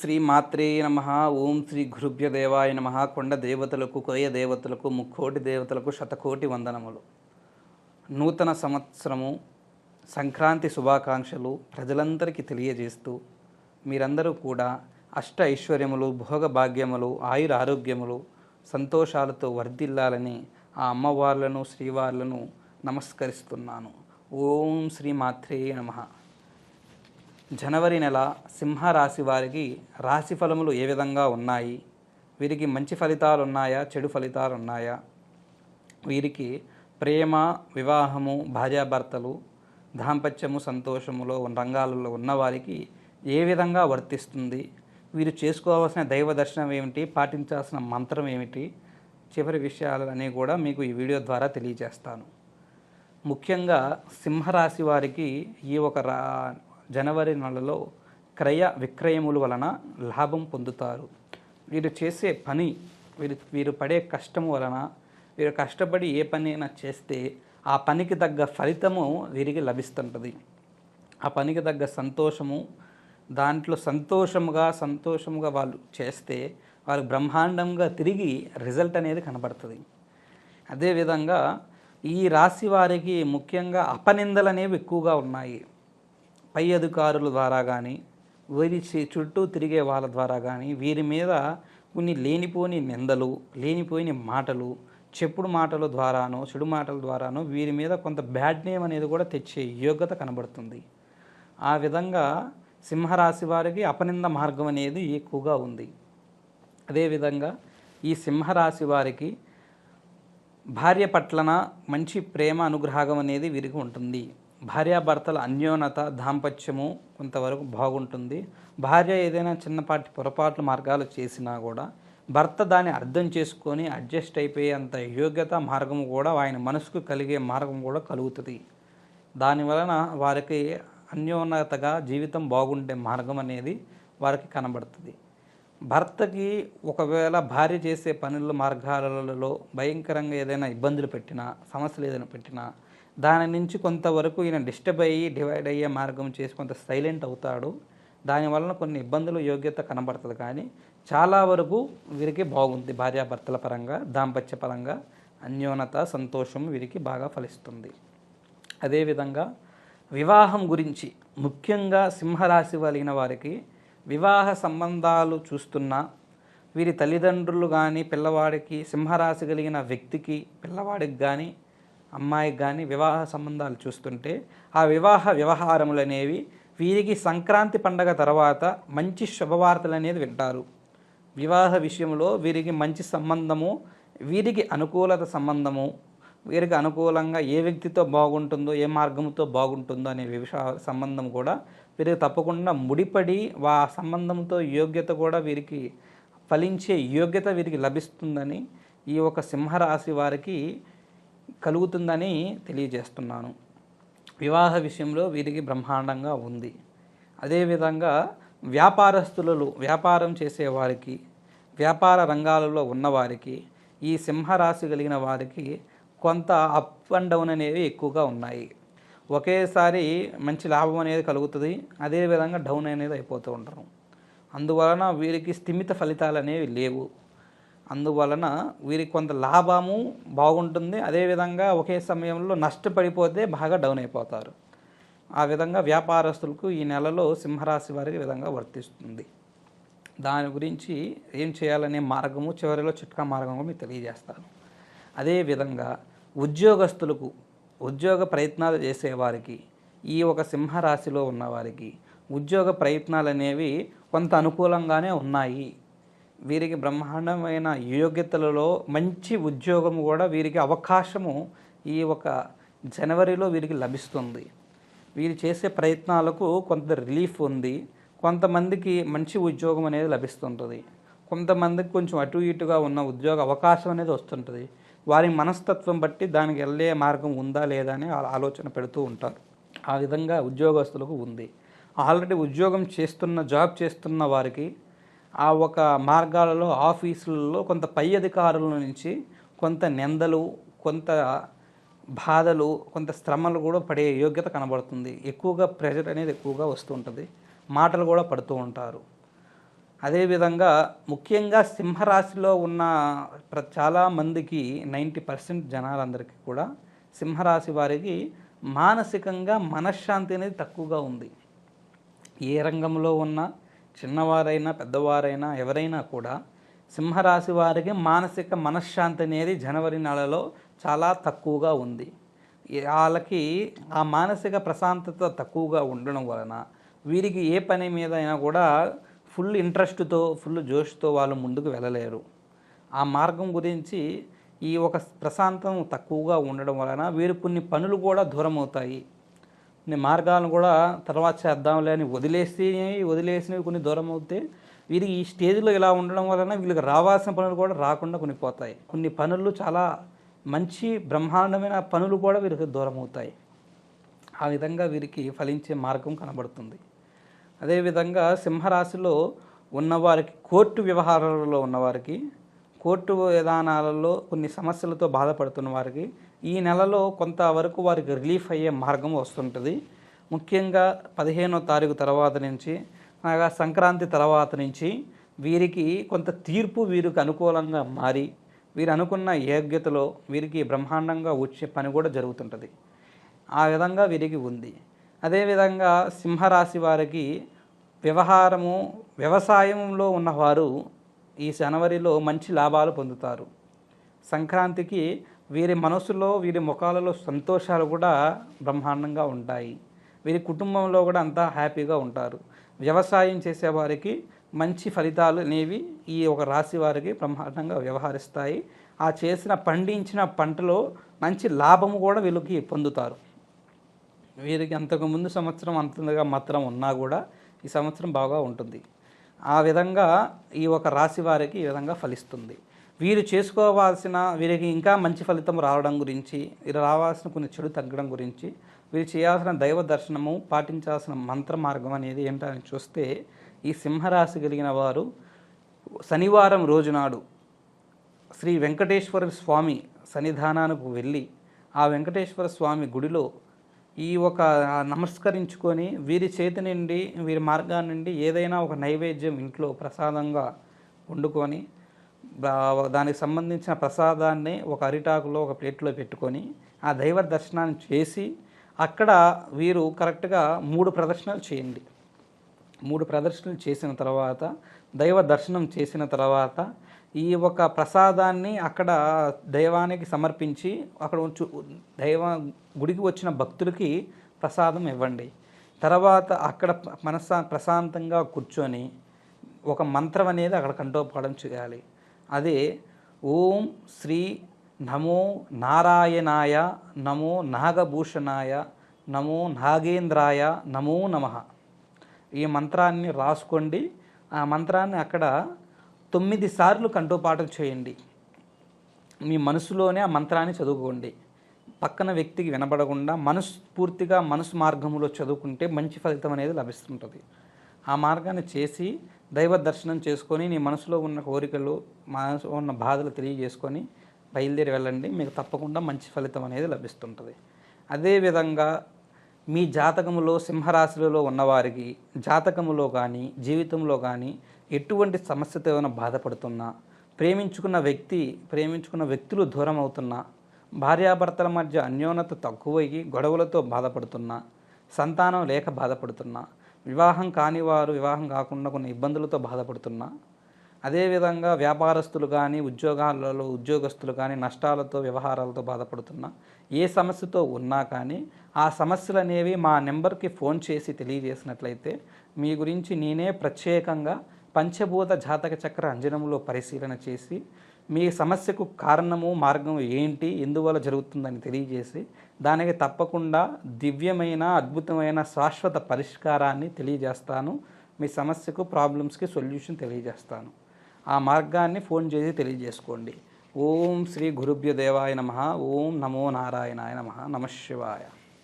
శ్రీ మాత్రే నమ. ఓం శ్రీ గురుభ్య దేవాయ నమ. కొండ దేవతలకు కొయ్య దేవతలకు ముక్కోటి దేవతలకు శతకోటి వందనములు. నూతన సంవత్సరము సంక్రాంతి శుభాకాంక్షలు ప్రజలందరికీ తెలియజేస్తూ మీరందరూ కూడా అష్ట ఐశ్వర్యములు భోగ భాగ్యములు ఆయుర ఆరోగ్యములు సంతోషాలతో వర్ధిల్లాలని ఆ అమ్మవార్లను శ్రీవార్లను నమస్కరిస్తున్నాను. ఓం శ్రీ మాత్రే నమః. జనవరి నెల సింహరాశి వారికి రాశి ఫలములు ఏ విధంగా ఉన్నాయి? వీరికి మంచి ఫలితాలు ఉన్నాయా చెడు ఫలితాలు ఉన్నాయా వీరికి ప్రేమ వివాహము భార్యాభర్తలు దాంపత్యము సంతోషములో రంగాలలో ఉన్నవారికి ఏ విధంగా వర్తిస్తుంది? వీరు చేసుకోవాల్సిన దైవ దర్శనం ఏమిటి? పాటించాల్సిన మంత్రం ఏమిటి? చివరి విషయాలన్నీ కూడా మీకు ఈ వీడియో ద్వారా తెలియజేస్తాను. ముఖ్యంగా సింహరాశి వారికి ఈ ఒక రా జనవరి నెలలో క్రయ విక్రయముల వలన లాభం పొందుతారు. వీరు చేసే పని వీరు వీరు పడే కష్టం వలన వీరు కష్టపడి ఏ పని అయినా చేస్తే ఆ పనికి తగ్గ ఫలితము వీరికి లభిస్తుంటుంది. ఆ పనికి తగ్గ సంతోషము దాంట్లో సంతోషముగా సంతోషముగా వాళ్ళు చేస్తే వారు బ్రహ్మాండంగా తిరిగి రిజల్ట్ అనేది కనబడుతుంది. అదేవిధంగా ఈ రాశి వారికి ముఖ్యంగా అపనిందలు అనేవి ఎక్కువగా ఉన్నాయి. పై అధికారుల ద్వారా కానీ వీరి చుట్టూ తిరిగే వాళ్ళ ద్వారా కానీ వీరి మీద కొన్ని లేనిపోని నిందలు లేనిపోయిన మాటలు చెప్పుడు మాటల ద్వారానో చెడు మాటల ద్వారానో వీరి మీద కొంత బ్యాడ్ నేమ్ అనేది కూడా తెచ్చే యోగ్యత కనబడుతుంది. ఆ విధంగా సింహరాశి వారికి అపనింద మార్గం అనేది ఎక్కువగా ఉంది. అదేవిధంగా ఈ సింహరాశి వారికి భార్య పట్లన మంచి ప్రేమ అనుగ్రహం అనేది వీరికి ఉంటుంది. భార్యాభర్తల అన్యోన్యత దాంపత్యము కొంతవరకు బాగుంటుంది. భార్య ఏదైనా చిన్నపాటి పొరపాట్లు మార్గాలు చేసినా కూడా భర్త దాన్ని అర్థం చేసుకొని అడ్జస్ట్ అయిపోయే అంత యోగ్యత మార్గం కూడా ఆయన మనసుకు కలిగే మార్గం కూడా కలుగుతుంది. దాని వలన వారికి అన్యోన్నతగా జీవితం బాగుండే మార్గం అనేది వారికి కనబడుతుంది. భర్తకి ఒకవేళ భార్య చేసే పనుల మార్గాలలో భయంకరంగా ఏదైనా ఇబ్బందులు పెట్టినా సమస్యలు ఏదైనా పెట్టినా దాని నుంచి కొంతవరకు ఈయన డిస్టర్బ్ అయ్యి డివైడ్ అయ్యే మార్గం చేసి కొంత సైలెంట్ అవుతాడు. దానివలన కొన్ని ఇబ్బందులు యోగ్యత కనబడుతుంది కానీ చాలా వరకు వీరికి బాగుంది భార్యాభర్తల పరంగా దాంపత్య పరంగా. అన్యోన్యత సంతోషం వీరికి బాగా ఫలిస్తుంది. అదేవిధంగా వివాహం గురించి ముఖ్యంగా సింహరాశి కలిగిన వారికి వివాహ సంబంధాలు చూస్తున్న వీరి తల్లిదండ్రులు కానీ పిల్లవాడికి సింహరాశి కలిగిన వ్యక్తికి పిల్లవాడికి కానీ అమ్మాయికి కానీ వివాహ సంబంధాలు చూస్తుంటే ఆ వివాహ వ్యవహారములు అనేవి వీరికి సంక్రాంతి పండగ తర్వాత మంచి శుభవార్తలు అనేది వింటారు. వివాహ విషయంలో వీరికి మంచి సంబంధము వీరికి అనుకూలత సంబంధము వీరికి అనుకూలంగా ఏ వ్యక్తితో బాగుంటుందో ఏ మార్గంతో బాగుంటుందో అనే విష సంబంధం కూడా వీరికి తప్పకుండా ముడిపడి వా సంబంధంతో యోగ్యత కూడా వీరికి ఫలించే యోగ్యత వీరికి లభిస్తుందని ఈ ఒక సింహరాశి వారికి కలుగుతుందని తెలియజేస్తున్నాను. వివాహ విషయంలో వీరికి బ్రహ్మాండంగా ఉంది. అదేవిధంగా వ్యాపారస్తులలో వ్యాపారం చేసేవారికి వ్యాపార రంగాలలో ఉన్నవారికి ఈ సింహరాశి కలిగిన వారికి కొంత అప్ అండ్ డౌన్ అనేవి ఎక్కువగా ఉన్నాయి. ఒకేసారి మంచి లాభం అనేది కలుగుతుంది. అదేవిధంగా డౌన్ అనేది అయిపోతూ ఉంటారు అందువలన వీరికి స్థిమిత ఫలితాలు అనేవి లేవు. అందువలన వీరికి కొంత లాభము బాగుంటుంది. అదేవిధంగా ఒకే సమయంలో నష్టపడిపోతే బాగా డౌన్ అయిపోతారు. ఆ విధంగా వ్యాపారస్తులకు ఈ నెలలో సింహరాశి వారికి విధంగా వర్తిస్తుంది. దాని గురించి ఏం చేయాలనే మార్గము చివరిలో చిట్కా మార్గం కూడా మీకు తెలియజేస్తాను. అదేవిధంగా ఉద్యోగస్తులకు ఉద్యోగ ప్రయత్నాలు చేసేవారికి ఈ ఒక సింహరాశిలో ఉన్నవారికి ఉద్యోగ ప్రయత్నాలు అనేవి కొంత అనుకూలంగానే ఉన్నాయి. వీరికి బ్రహ్మాండమైన యోగ్యతలలో మంచి ఉద్యోగం కూడా వీరికి అవకాశము ఈ ఒక జనవరిలో వీరికి లభిస్తుంది. వీరు చేసే ప్రయత్నాలకు కొంత రిలీఫ్ ఉంది. కొంతమందికి మంచి ఉద్యోగం అనేది లభిస్తుంటుంది. కొంతమందికి కొంచెం అటు ఇటుగా ఉన్న ఉద్యోగ అవకాశం అనేది వస్తుంటుంది. వారి మనస్తత్వం బట్టి దానికి వెళ్ళే మార్గం ఉందా లేదా అని ఆలోచన పెడుతూ ఉంటారు. ఆ విధంగా ఉద్యోగస్తులకు ఉంది. ఆల్రెడీ ఉద్యోగం చేస్తున్న జాబ్ చేస్తున్న వారికి ఆ ఒక మార్గాలలో ఆఫీసులలో కొంత పై అధికారుల నుంచి కొంత నిందలు కొంత బాధలు కొంత శ్రమలు కూడా పడే యోగ్యత కనబడుతుంది. ఎక్కువగా ప్రెషర్ అనేది ఎక్కువగా వస్తూ ఉంటుంది. మాటలు కూడా పడుతూ ఉంటారు. అదేవిధంగా ముఖ్యంగా సింహరాశిలో ఉన్న ప్ర చాలామందికి నైంటీ పర్సెంట్ జనాలందరికీ కూడా సింహరాశి వారికి మానసికంగా మనశ్శాంతి అనేది తక్కువగా ఉంది. ఏ రంగంలో ఉన్నా చిన్నవారైనా పెద్దవారైనా ఎవరైనా కూడా సింహరాశి వారికి మానసిక మనశ్శాంతి అనేది జనవరి నెలలో చాలా తక్కువగా ఉంది. వాళ్ళకి ఆ మానసిక ప్రశాంతత తక్కువగా ఉండడం వలన వీరికి ఏ పని మీద అయినా కూడా ఫుల్ ఇంట్రెస్ట్తో ఫుల్ జోష్తో వాళ్ళు ముందుకు వెళ్ళలేరు. ఆ మార్గం గురించి ఈ ఒక ప్రశాంతం తక్కువగా ఉండడం వలన వీరు కొన్ని పనులు కూడా దూరం అవుతాయి మార్గాలను కూడా తర్వాత చేద్దాంలే అని వదిలేసి వదిలేసినవి కొన్ని దూరం అవుతే వీరికి ఈ స్టేజ్లో ఇలా ఉండడం వలన వీళ్ళకి రావాల్సిన పనులు కూడా రాకుండా కొన్ని పోతాయి. కొన్ని పనులు చాలా మంచి బ్రహ్మాండమైన పనులు కూడా వీరికి దూరం అవుతాయి. ఆ విధంగా వీరికి ఫలించే మార్గం కనబడుతుంది. అదేవిధంగా సింహరాశిలో ఉన్నవారికి కోర్టు వ్యవహారాలలో ఉన్నవారికి కోర్టు విధానాలలో కొన్ని సమస్యలతో బాధపడుతున్న వారికి ఈ నెలలో కొంతవరకు వారికి రిలీఫ్ అయ్యే మార్గం వస్తుంటుంది. ముఖ్యంగా పదిహేనో తారీఖు తర్వాత నుంచి అనగా సంక్రాంతి తర్వాత నుంచి వీరికి కొంత తీర్పు వీరికి అనుకూలంగా మారి వీరు అనుకున్న యోగ్యతలో వీరికి బ్రహ్మాండంగా వచ్చే పని కూడా జరుగుతుంటుంది. ఆ విధంగా వీరికి ఉంది. అదేవిధంగా సింహరాశి వారికి వ్యవహారము వ్యవసాయంలో ఉన్నవారు ఈ జనవరిలో మంచి లాభాలు పొందుతారు. సంక్రాంతికి వీరి మనసులో వీరి ముఖాలలో సంతోషాలు కూడా బ్రహ్మాండంగా ఉంటాయి. వీరి కుటుంబంలో కూడా అంతా హ్యాపీగా ఉంటారు. వ్యవసాయం చేసేవారికి మంచి ఫలితాలు అనేవి ఈ ఒక రాశి వారికి బ్రహ్మాండంగా వ్యవహరిస్తాయి. ఆ చేసిన పండించిన పంటలో మంచి లాభము కూడా వీళ్ళకి పొందుతారు. వీరికి అంతకు ముందు సంవత్సరం అంతగా మాత్రం ఉన్నా కూడా ఈ సంవత్సరం బాగా ఉంటుంది. ఆ విధంగా ఈ ఒక రాశి వారికి ఈ విధంగా ఫలిస్తుంది. వీరు చేసుకోవాల్సిన వీరికి ఇంకా మంచి ఫలితం రావడం గురించి వీరు రావాల్సిన కొన్ని చెడు తగ్గడం గురించి వీరు చేయాల్సిన దైవ దర్శనము పాటించాల్సిన మంత్ర మార్గం అనేది ఏంటని చూస్తే ఈ సింహరాశి కలిగిన వారు శనివారం రోజునాడు శ్రీ వెంకటేశ్వర స్వామి సన్నిధానానికి వెళ్ళి ఆ వెంకటేశ్వర స్వామి గుడిలో ఈ ఒక నమస్కరించుకొని వీరి చేతి నుండి వీరి మార్గాన్ని నుండి ఏదైనా ఒక నైవేద్యం ఇంట్లో ప్రసాదంగా వండుకొని దానికి సంబంధించిన ప్రసాదాన్ని ఒక అరిటాకులో ఒక ప్లేట్లో పెట్టుకొని ఆ దైవ దర్శనాన్ని చేసి అక్కడ వీరు కరెక్ట్గా మూడు ప్రదర్శనలు చేయండి. మూడు ప్రదర్శనలు చేసిన తర్వాత దైవ దర్శనం చేసిన తర్వాత ఈ ఒక ప్రసాదాన్ని అక్కడ దైవానికి సమర్పించి అక్కడ ఉంచు దైవ గుడికి వచ్చిన భక్తులకి ప్రసాదం ఇవ్వండి. తర్వాత అక్కడ మనసా ప్రశాంతంగా కూర్చొని ఒక మంత్రం అనేది అక్కడ కంఠోపాఠం చేయాలి. అదే ఓం శ్రీ నమో నారాయణాయ నమో నాగభూషణాయ నమో నాగేంద్రాయ నమో నమః. ఈ మంత్రాన్ని రాసుకోండి. ఆ మంత్రాన్ని అక్కడ తొమ్మిది సార్లు కంఠోపాఠం చేయండి. మీ మనసులోనే ఆ మంత్రాన్ని చదువుకోండి. పక్కన వ్యక్తికి వినబడకుండా మనస్ఫూర్తిగా మనసు మార్గంలో చదువుకుంటే మంచి ఫలితం అనేది లభిస్తుంటుంది. ఆ మార్గాన్ని చేసి దైవ దర్శనం చేసుకొని నీ మనసులో ఉన్న కోరికలు మనసులో ఉన్న బాధలు తెలియజేసుకొని బయలుదేరి వెళ్ళండి. మీకు తప్పకుండా మంచి ఫలితం అనేది లభిస్తుంటుంది. అదేవిధంగా మీ జాతకములో సింహరాశులలో ఉన్నవారికి జాతకములో కానీ జీవితంలో కానీ ఎటువంటి సమస్యతో ఏమైనా బాధపడుతున్నా ప్రేమించుకున్న వ్యక్తి ప్రేమించుకున్న వ్యక్తులు దూరం అవుతున్నా భార్యాభర్తల మధ్య అన్యోన్యత తక్కువయ్యి గొడవలతో బాధపడుతున్నా సంతానం లేక బాధపడుతున్నా వివాహం కాని వారు వివాహం కాకుండా కొన్ని ఇబ్బందులతో బాధపడుతున్నా అదేవిధంగా వ్యాపారస్తులు కానీ ఉద్యోగాలలో ఉద్యోగస్తులు కానీ నష్టాలతో వ్యవహారాలతో బాధపడుతున్నా ఏ సమస్యతో ఉన్నా కానీ ఆ సమస్యలు అనేవి మా నెంబర్కి ఫోన్ చేసి తెలియజేసినట్లయితే మీ గురించి నేనే ప్రత్యేకంగా పంచభూత జాతక చక్ర అంజనంలో పరిశీలన చేసి మీ సమస్యకు కారణము మార్గం ఏంటి ఎందువల్ల జరుగుతుందని తెలియజేసి దానికి తప్పకుండా దివ్యమైన అద్భుతమైన శాశ్వత పరిష్కారాన్ని తెలియజేస్తాను. మీ సమస్యకు ప్రాబ్లమ్స్కి సొల్యూషన్ తెలియజేస్తాను. ఆ మార్గాన్ని ఫోన్ చేసి తెలియజేసుకోండి. ఓం శ్రీ గురుభ్యదేవాయ నమ ఓం నమో నారాయణాయ నమ నమ శివాయ.